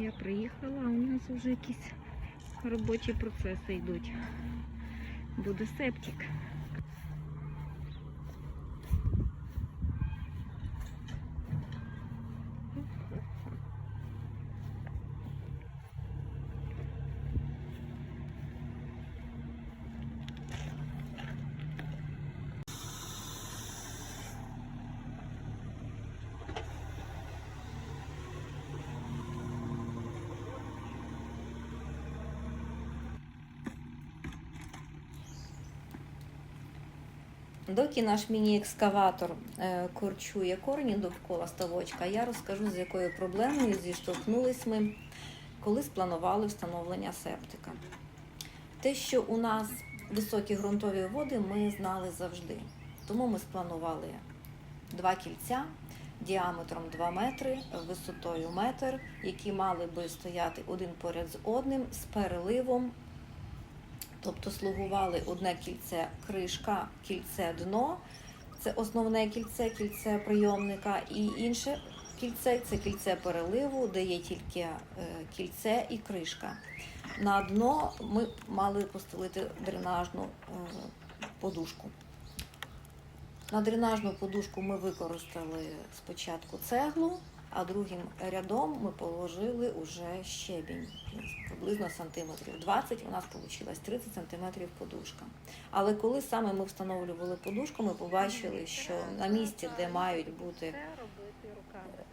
Я приїхала, а у нас вже якісь робочі процеси йдуть. Буде септик. Доки наш міні-екскаватор е, корчує корні довкола ставочка, я розкажу, з якою проблемою зіштовхнулись ми, коли спланували встановлення септика. Те, що у нас високі ґрунтові води, ми знали завжди. Тому ми спланували два кільця діаметром 2 метри, висотою метр, які мали би стояти один поряд з одним з переливом Тобто слугували одне кільце кришка, кільце дно, це основне кільце, кільце прийомника, і інше кільце це кільце переливу, де є тільки е, кільце і кришка. На дно ми мали постелити дренажну е, подушку. На дренажну подушку ми використали спочатку цеглу, а другим рядом ми положили уже щебінь приблизно сантиметрів 20, у нас вийшло 30 сантиметрів подушка. Але коли саме ми встановлювали подушку, ми побачили, що на місці, де мають бути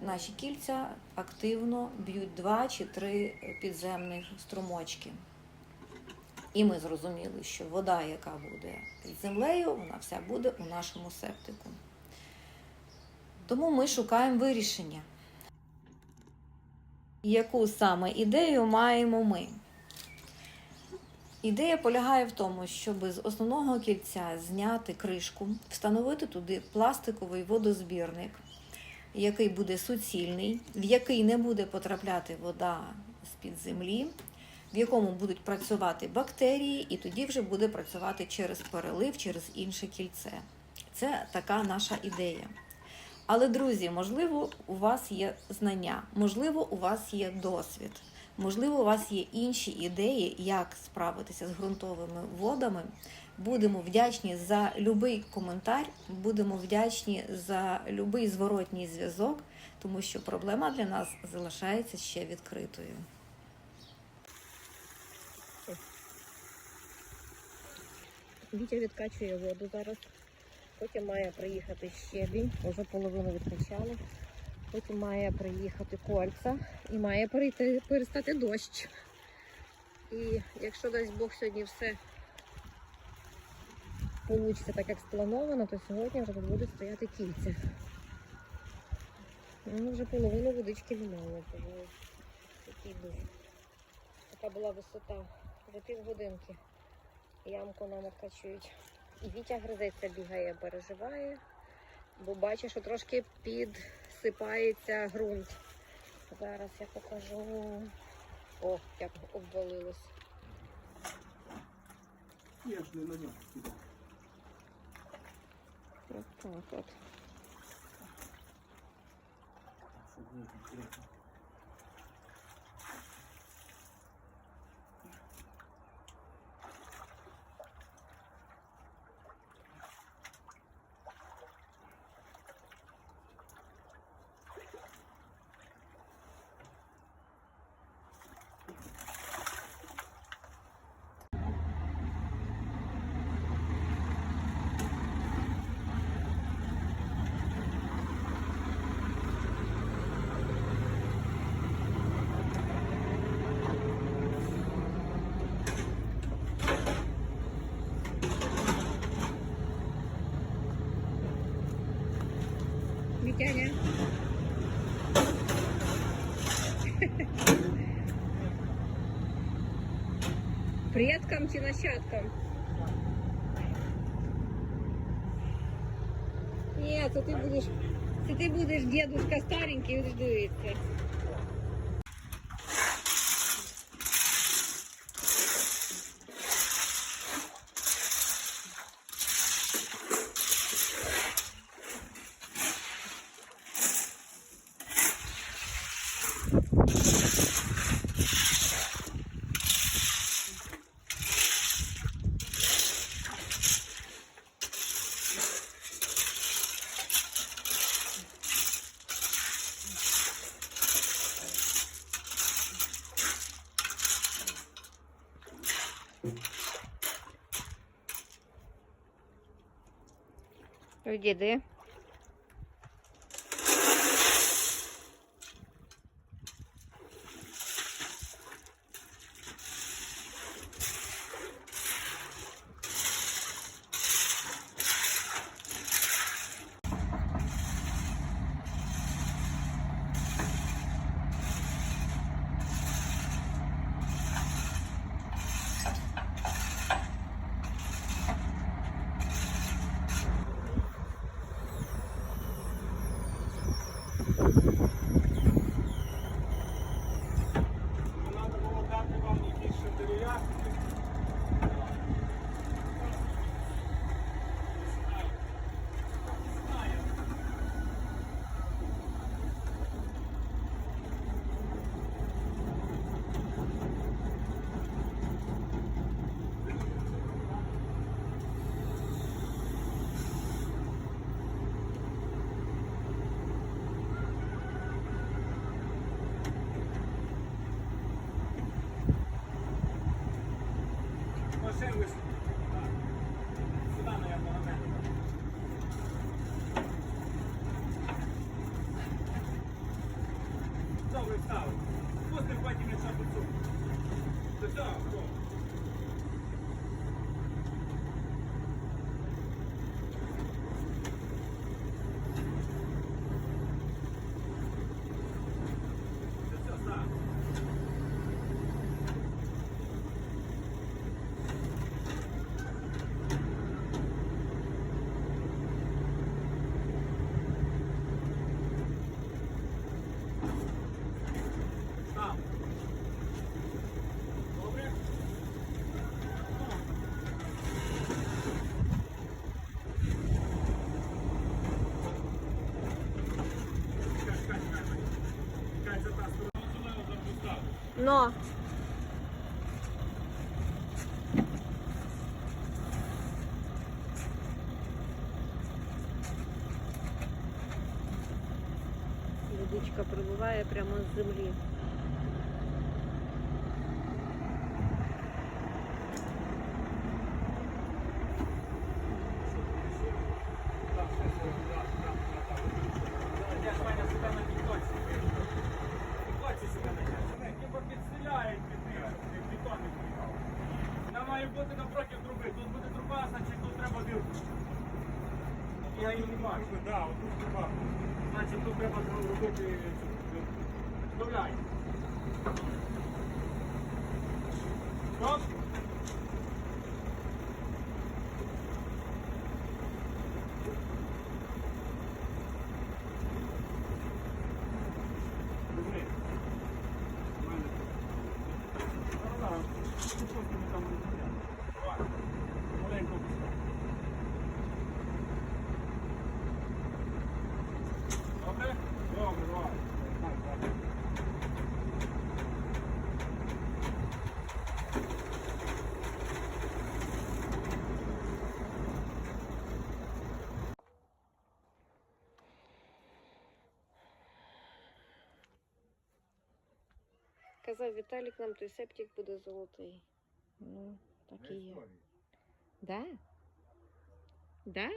наші кільця, активно б'ють два чи три підземних струмочки. І ми зрозуміли, що вода, яка буде під землею, вона вся буде у нашому септику. Тому ми шукаємо вирішення. Яку саме ідею маємо ми? Ідея полягає в тому, щоб з основного кільця зняти кришку, встановити туди пластиковий водозбірник, який буде суцільний, в який не буде потрапляти вода з-під землі, в якому будуть працювати бактерії, і тоді вже буде працювати через перелив, через інше кільце. Це така наша ідея. Але, друзі, можливо, у вас є знання, можливо, у вас є досвід, можливо, у вас є інші ідеї, як справитися з ґрунтовими водами. Будемо вдячні за будь-який коментар, будемо вдячні за будь-який зворотній зв'язок, тому що проблема для нас залишається ще відкритою. Вітя відкачує воду зараз. Потім має приїхати щебінь, вже половину відкачали. Потім має приїхати кольця і має перейти, перестати дощ. І якщо дасть Бог сьогодні все вийде так, як сплановано, то сьогодні вже будуть стояти кільця. Ну, вже половину водички пожалуй. Такий дощ. Така була висота за півгодинки. Ямку нам відкачують. І Вітя гризеться, бігає, переживає, бо бачить, що трошки підсипається ґрунт. Зараз я покажу. О, як обвалилось. Я ж не на нього. Ось так от. Предкам чи нащадкам? Ні, це ти будеш, це ти будеш дедушка старенький, будеш дивитися. bölgede Добре, встав. Пустим потім, все, все. Все, Но. Водичка прибуває прямо з землі. Бути напроти труби. Тут буде труба, значить тут треба дірку. Я її не бачу. Так, отут труба. Значить тут треба робити цю дірку. Вставляй. Стоп. Візьми. У мене. Зараз, зараз. Тут просто ми там не зняли. Давай. Маленько пускай. Добре? Добре, давай. Так, так. Казав Віталік, нам той септик буде золотий. Ну, так і є. Да? Да?